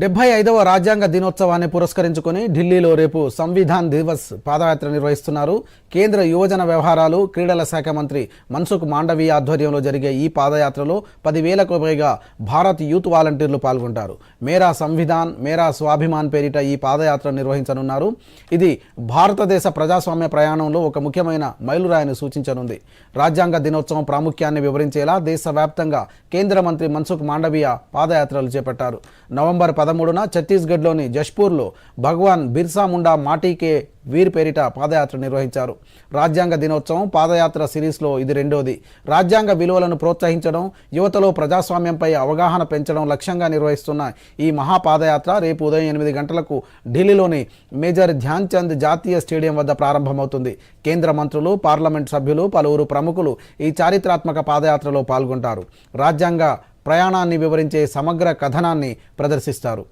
డెబ్బై ఐదవ రాజ్యాంగ దినోత్సవాన్ని పురస్కరించుకొని ఢిల్లీలో రేపు సంవిధాన్ దివస్ పాదయాత్ర నిర్వహిస్తున్నారు. కేంద్ర యువజన వ్యవహారాలు క్రీడల శాఖ మంత్రి మన్సుఖ్ మాండవీ ఆధ్వర్యంలో జరిగే ఈ పాదయాత్రలో పదివేలకు పైగా భారత్ యూత్ వాలంటీర్లు పాల్గొంటారు. మేరా సంవిధాన్ మేరా స్వాభిమాన్ పేరిట ఈ పాదయాత్ర నిర్వహించనున్నారు. ఇది భారతదేశ ప్రజాస్వామ్య ప్రయాణంలో ఒక ముఖ్యమైన మైలురాయిని సూచించనుంది. రాజ్యాంగ దినోత్సవం ప్రాముఖ్యాన్ని వివరించేలా దేశవ్యాప్తంగా కేంద్ర మంత్రి మన్సుఖ్ మాండవీయ పాదయాత్రలు చేపట్టారు. నవంబర్ పదమూడున ఛత్తీస్గఢ్లోని జష్పూర్లో భగవాన్ బిర్సా ముండా మాటీకే వీర్ పేరిట పాదయాత్ర నిర్వహించారు. రాజ్యాంగ దినోత్సవం పాదయాత్ర సిరీస్లో ఇది రెండోది. రాజ్యాంగ విలువలను ప్రోత్సహించడం యువతలో ప్రజాస్వామ్యంపై అవగాహన పెంచడం లక్ష్యంగా నిర్వహిస్తున్న ఈ మహాపాదయాత్ర రేపు ఉదయం ఎనిమిది గంటలకు ఢిల్లీలోని మేజర్ ధ్యాన్ చంద్ జాతీయ స్టేడియం వద్ద ప్రారంభమవుతుంది. కేంద్ర మంత్రులు పార్లమెంట్ సభ్యులు పలువురు ప్రముఖులు ఈ చారిత్రాత్మక పాదయాత్రలో పాల్గొంటారు. రాజ్యాంగ ప్రయాణాన్ని వివరించే సమగ్ర కథనాన్ని ప్రదర్శిస్తారు.